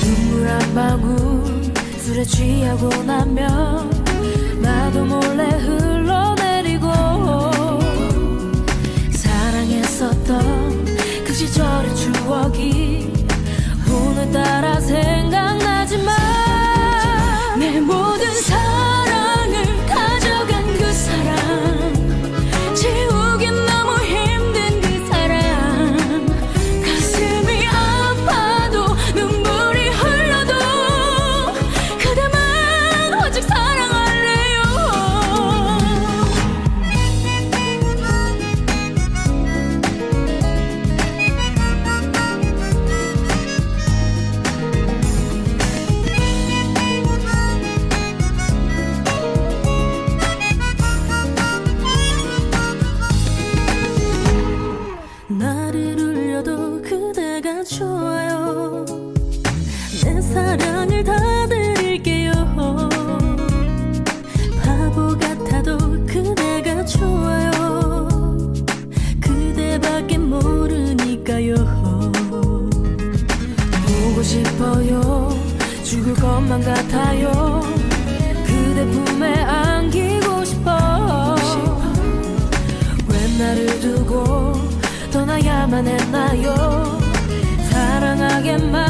눈물 한 방울 술에 취하고 나면 나도 몰래 흘러내리고 사랑했었던 그 시절의 추억이 울려도 그대가 좋아요. 내 사랑을 다 드릴게요. 바보 같아도 그대가 좋아요. 그대밖에 모르니까요. 보고 싶어요. 죽을 것만 같아요. 그대 품에 나야만 했나요? 사랑하게 만든